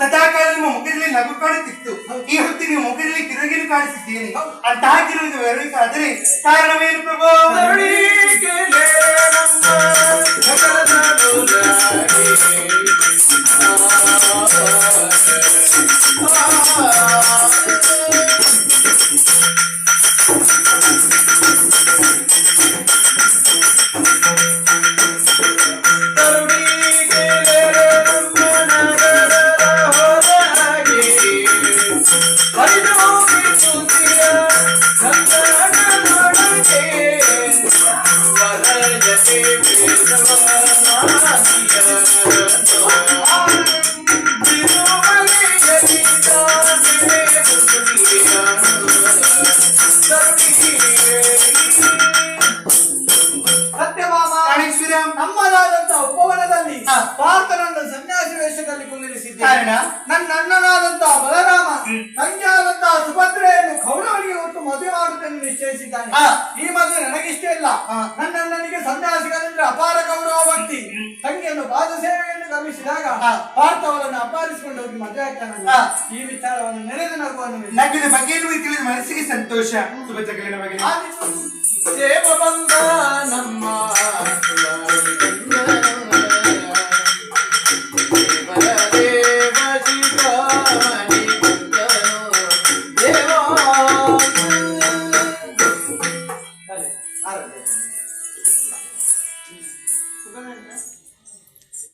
ಸದಾಕಾಲ ಮುಖದಲ್ಲಿ ನಗು ಕಾಣುತ್ತಿತ್ತು. ಈ ಹೊತ್ತು ನೀವು ಮುಖದಲ್ಲಿ ಕಿರುಗಿರು ಕಾಣಿಸುತ್ತೇನೆ ಅಂತಹ ಬರಬೇಕಾದ್ರೆ ಕಾರಣವೇನು ಪ್ರಭು? ಸತ್ಯಭಾಮ ಪ್ರಾಣೇಶ್ವರ ನಮ್ಮದಾದಂತ ಉಪವನದಲ್ಲಿ. ಪಾರ್ಥನನ್ನು ಸನ್ಯಾಸಿ ವೇಷದಲ್ಲಿ ಕುಳ್ಳಿರಿಸಿದ್ದೇನೆ ಕಾರಣ? ನನ್ನ ಅಣ್ಣನಾದಂತ ಬಲರಾಮ ಹ್ಮ್. ಸುಭದ್ರೆಯನ್ನು ಕೌರವನಿಗೆ ಹೊತ್ತು ಮದುವೆ ಮಾಡುತ್ತೇನೆ ನಿಶ್ಚಯಿಸಿದ್ದಾನೆ. ಈ ಮದುವೆ ನನಗಿಷ್ಟ ಇಲ್ಲ. ನನ್ನ ಅಣ್ಣನಿಗೆ ಸನ್ಯಾಸಿಗಳೆಂದ್ರೆ ಅಪಾರ ಪಾದ ಸೇವೆಯನ್ನು ಗಮನಿಸಿದಾಗ ಹಾ. ಪಾರ್ಥ ಅವರನ್ನು ಅಪಾರಿಸಿಕೊಂಡು ಹೋಗಿ ಮದುವೆ ಆಗ್ತಾನಲ್ಲ. ಈ ವಿಚಾರವನ್ನು ನೆನೆದು ನಗುವನ್ನು ನಗಿನ ಬಗ್ಗೆ ತಿಳಿದ ಮನಸ್ಸಿಗೆ ಸಂತೋಷ. ದೇವ ಬಂದ ನಮ್ಮ ಉಂಟಾ?